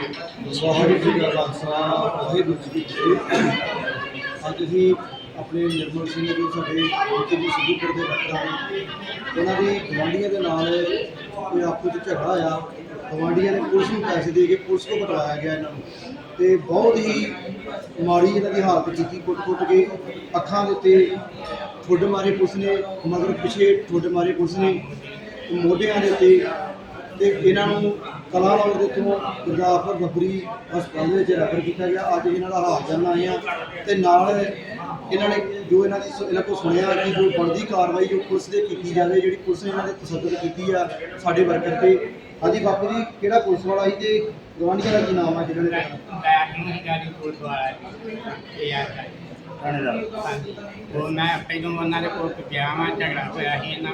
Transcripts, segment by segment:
ਵਾਹਿਗੁਰੂ ਜੀ ਕਾ ਖਾਲਸਾ, ਵਾਹਿਗੁਰੂ ਜੀ ਕੀ ਫਤਿਹ। ਅੱਜ ਅਸੀਂ ਆਪਣੇ ਨਿਰਮਲ ਸਿੰਘ ਜੋ, ਸਾਡੇ ਜਿੱਥੇ ਜੀ ਸਿੱਧੂਪੁਰ ਦੇ ਡਾਕਟਰ ਹਨ ਉਹਨਾਂ ਦੀ ਗਵਾਂਢੀਆਂ ਦੇ ਨਾਲ ਕੋਈ ਆਪਸ ਵਿੱਚ ਝਗੜਾ ਹੋਇਆ। ਗਵਾਂਢੀਆਂ ਨੇ ਪੁਲਿਸ ਨੂੰ ਪੈਸੇ ਦੇ ਕੇ ਪੁਲਿਸ ਤੋਂ ਕਟਵਾਇਆ ਗਿਆ ਇਹਨਾਂ ਨੂੰ। ਤੇ ਬਹੁਤ ਹੀ ਮਾੜੀ ਇਹਨਾਂ ਦੀ ਹਾਲਤ ਕੀਤੀ, ਕੁੱਟ-ਕੁੱਟ ਕੇ ਅੱਖਾਂ ਦੇ ਉੱਤੇ ਠੁੱਡ ਮਾਰੇ ਪੁਲਿਸ ਨੇ, ਮਗਰ ਪਿਛੇ ਠੁੱਡ ਮਾਰੇ ਪੁਲਿਸ ਨੇ। ਮੋਢਿਆਂ ਦੇ ਉੱਤੇ ਤੇ ਇਹਨਾਂ ਨੂੰ ਕਲਾ ਲਾਉਣ ਦੇ ਤੋਂ ਗੁਰਦਾਸਪੁਰ ਬੱਬਰੀ ਹਸਪਤਾਲ ਵਿੱਚ ਰੈਫਰ ਕੀਤਾ ਗਿਆ। ਅੱਜ ਇਹਨਾਂ ਦਾ ਹਾਲ ਜਾਨਣ ਆਏ ਆ ਤੇ ਨਾਲ ਇਹਨਾਂ ਨੇ ਜੋ ਇਹਨਾਂ ਦੀ ਇਹਨਾਂ ਕੋਲ ਸੁਣਿਆ ਕਿ ਜੋ ਬਣਦੀ ਕਾਰਵਾਈ ਜੋ ਪੁਲਿਸ ਦੇ ਕੀਤੀ ਜਾਵੇ ਜਿਹੜੀ ਪੁਲਿਸ ਨੇ ਇਹਨਾਂ ਦੇ ਤਸੱਦਦ ਕੀਤੀ ਆ ਸਾਡੇ ਵਰਕਰ ਤੇ। ਹਾਂਜੀ ਬਾਪੂ ਜੀ, ਕਿਹੜਾ ਪੁਲਿਸ ਵਾਲਾ ਸੀ ਤੇ ਗਵਾਂਢੀਆਂ ਦਾ ਕੀ ਨਾਮ ਆ ਜਿਹਨਾਂ ਨੇ ਉਹ ਮੈਂ ਪਹਿਲਾਂ ਉਹਨਾਂ ਦੇ ਕੋਲ ਗਿਆ ਵਾਂ, ਝਗੜਾ ਹੋਇਆ ਸੀ ਇਹਨਾਂ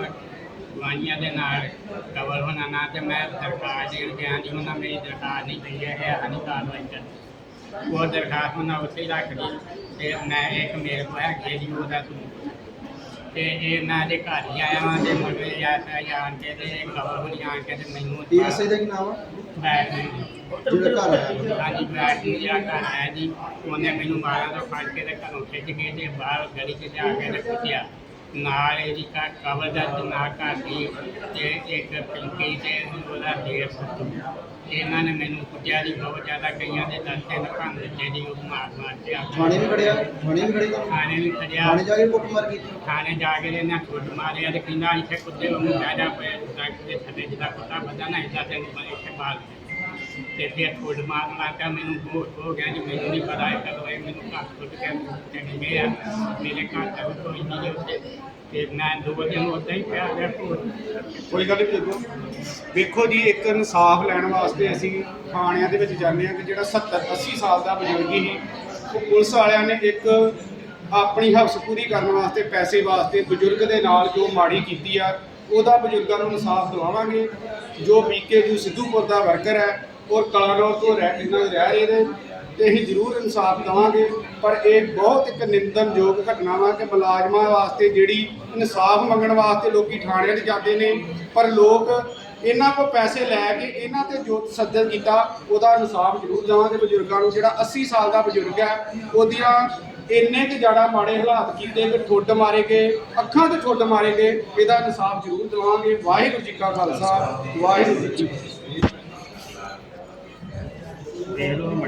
ਗਵਾਂਢੀਆਂ ਦੇ ਨਾਲ ਕਵਰ ਹੋਣਾ ਨਾ ਤੇ ਮੈਂ ਦਰਖਾਸਤ ਦੇਣ ਗਿਆ ਜੀ ਉਹਨਾਂ ਮੇਰੀ ਦਰਖਾਸਤ ਨਹੀਂ ਪਈ ਹੈ ਹਨੀ ਕਾਰਵਾਈ ਕਰ ਉਹ ਦਰਖਾਸਤ ਉਹਨਾਂ ਉੱਥੇ ਹੀ ਰੱਖ ਲਈ ਤੇ ਮੈਂ ਇੱਕ ਮੇਰੇ ਕੋਲ ਹੈ ਜੀ ਉਹਦਾ ਸਬੂਤ ਤੇ ਇਹ ਮੈਂ ਦੇ ਘਰ ਹੀ ਆਇਆ ਵਾਂ ਤੇ ਮੁੰਡੇ ਆ ਜਾਣ ਕੇ ਤੇ ਕਵਰ ਹੋਣੀ ਆਣ ਕੇ ਤੇ ਮੈਨੂੰ ਡੀਐਸਆਈ ਦਾ ਕੀ ਨਾਮ ਆ? ਬੈਠ ਜਿਹੜਾ ਘਰ ਆਇਆ? ਹਾਂਜੀ ਬੈਠ ਕੇ ਜਿਹੜਾ ਘਰ ਆਇਆ ਜੀ ਉਹਨੇ ਮੈਨੂੰ ਬਾਹਰ ਤੋਂ ਫੜ ਕੇ ਤੇ ਘਰੋਂ ਖਿੱਚ ਕੇ ਤੇ ਬਾਹਰ ਗਲੀ 'ਚ ਜਾ ਕੇ ਤੇ ਕੁੱਟਿਆ। ਨਾਲ ਇਹਦੀ ਕਾ ਕਵਰ ਦਾ ਘਰ ਦੀ ਤੇ ਇੱਕ ਪਿੰਕੀ ਤੇ ਉਹਦਾ ਢੇਰ ਸੱਤੂ ਇਹਨਾਂ ਨੇ ਮੈਨੂੰ ਕੁੱਟਿਆ ਦੀ ਬਹੁਤ ਜ਼ਿਆਦਾ ਕਈਆਂ ਦੇ ਦਸ ਤਿੰਨ ਭੰਨ ਦਿੱਤੇ ਜੀ ਉਹ ਮਾਰ ਮਾਰ ਕੇ ਥਾਣੇ ਵੀ ਖੜਿਆ ਥਾਣੇ ਵੀ ਖੜੇ ਤੁਹਾਨੂੰ? ਥਾਣੇ ਵੀ ਖੜਿਆ। ਥਾਣੇ ਜਾ ਕੇ ਕੁੱਟਮਾਰ ਕੀਤੀ? ਥਾਣੇ ਜਾ ਕੇ ਇਹਨਾਂ ਛੁੱਟ ਮਾਰਿਆ ਤੇ ਕਹਿੰਦਾ ਇੱਥੇ ਕੁੱਤੇ ਨੂੰ ਬਹਿ ਜਾ ਪਿਆ ਤੱਕ ਦੇ ਥੱਲੇ ਜਿਹਦਾ ਕੁੱਤਾ ਬੰਦਾ ਨਾ ਇੱਦਾਂ ਤੈਨੂੰ ਇੱਥੇ ਬਾਲ ਤੇ ਫਿਰ ਛੁੱਟ ਮਾਰਨ ਲੱਗਾ ਮੈਨੂੰ ਬਹੁਤ ਹੋ ਗਿਆ ਜੀ, ਮੈਨੂੰ ਨਹੀਂ ਪਤਾ ਇਹ ਕਦੋਂ ਮੈਨੂੰ ਘਰ ਛੁੱਟ ਕੇ ਚੱਲ ਗਏ ਆ, ਮੇਰੇ ਘਰ ਦਾ ਕੋਈ ਨਹੀਂ ਉੱਥੇ। ਤੇ ਮੈਂ ਦੋ ਦਿਨ ਉੱਦਾਂ ਹੀ ਪਿਆ ਰਿਹਾ ਕੋਈ ਗੱਲ ਨਹੀਂ ਬਜ਼ੁਰਗੋ ਵੇਖੋ ਜੀ, ਇੱਕ ਇਨਸਾਫ ਲੈਣ ਵਾਸਤੇ ਅਸੀਂ ਥਾਣਿਆਂ ਦੇ ਵਿੱਚ ਜਾਂਦੇ ਹਾਂ ਕਿ ਜਿਹੜਾ 70 80 ਸਾਲ ਦਾ ਬਜ਼ੁਰਗ ਹੀ ਉਹ ਪੁਲਿਸ ਵਾਲਿਆਂ ਨੇ ਇੱਕ ਆਪਣੀ ਹਵਸ ਪੂਰੀ ਕਰਨ ਵਾਸਤੇ ਪੈਸੇ ਵਾਸਤੇ ਬਜ਼ੁਰਗ ਦੇ ਨਾਲ ਜੋ ਮਾੜੀ ਕੀਤੀ ਆ, ਉਹਦਾ ਬਜ਼ੁਰਗਾਂ ਨੂੰ ਇਨਸਾਫ ਦਿਵਾਵਾਂਗੇ। ਜੋ ਬੀਕੇ ਜੀ ਸਿੱਧੂਪੁਰ ਦਾ ਵਰਕਰ ਹੈ ਔਰ ਕਲਾਨੌਰ ਤੋਂ ਰਹਿ ਇਹਨਾਂ ਦੇ ਰਹਿ ਰਹੇ ਨੇ, ਤੇ ਅਸੀਂ ਜ਼ਰੂਰ ਇਨਸਾਫ ਦੇਵਾਂਗੇ। ਪਰ ਇਹ ਬਹੁਤ ਇੱਕ ਨਿੰਦਨਯੋਗ ਘਟਨਾ ਵਾ ਕਿ ਮੁਲਾਜ਼ਮਾਂ ਵਾਸਤੇ ਜਿਹੜੀ ਇਨਸਾਫ ਮੰਗਣ ਵਾਸਤੇ ਲੋਕੀ ਥਾਣਿਆਂ 'ਚ ਜਾਂਦੇ ਨੇ, ਪਰ ਲੋਕ ਇਹਨਾਂ ਕੋਲ ਪੈਸੇ ਲੈ ਕੇ ਇਹਨਾਂ ਤੇ ਜੋ ਤਸੱਦਦ ਕੀਤਾ, ਉਹਦਾ ਇਨਸਾਫ ਜ਼ਰੂਰ ਦੇਵਾਂਗੇ ਬਜ਼ੁਰਗਾਂ ਨੂੰ। ਜਿਹੜਾ 80 ਸਾਲ ਦਾ ਬਜ਼ੁਰਗ ਹੈ, ਉਹਦੀਆਂ ਇੰਨੇ ਕੁ ਜ਼ਿਆਦਾ ਮਾੜੇ ਹਾਲਾਤ ਕੀਤੇ ਕਿ ਠੁੱਡ ਮਾਰੇ ਗਏ, ਅੱਖਾਂ ਤੇ ਠੁੱਡ ਮਾਰੇ ਗਏ, ਇਹਦਾ ਇਨਸਾਫ ਜ਼ਰੂਰ ਦੇਵਾਂਗੇ। ਵਾਹਿਗੁਰੂ ਜੀ ਕਾ ਖਾਲਸਾ, ਵਾਹਿਗੁਰੂ ਜੀ ਕੀ ਫਤਿਹ ਦੇਖ ਲਓ ਮੜੀ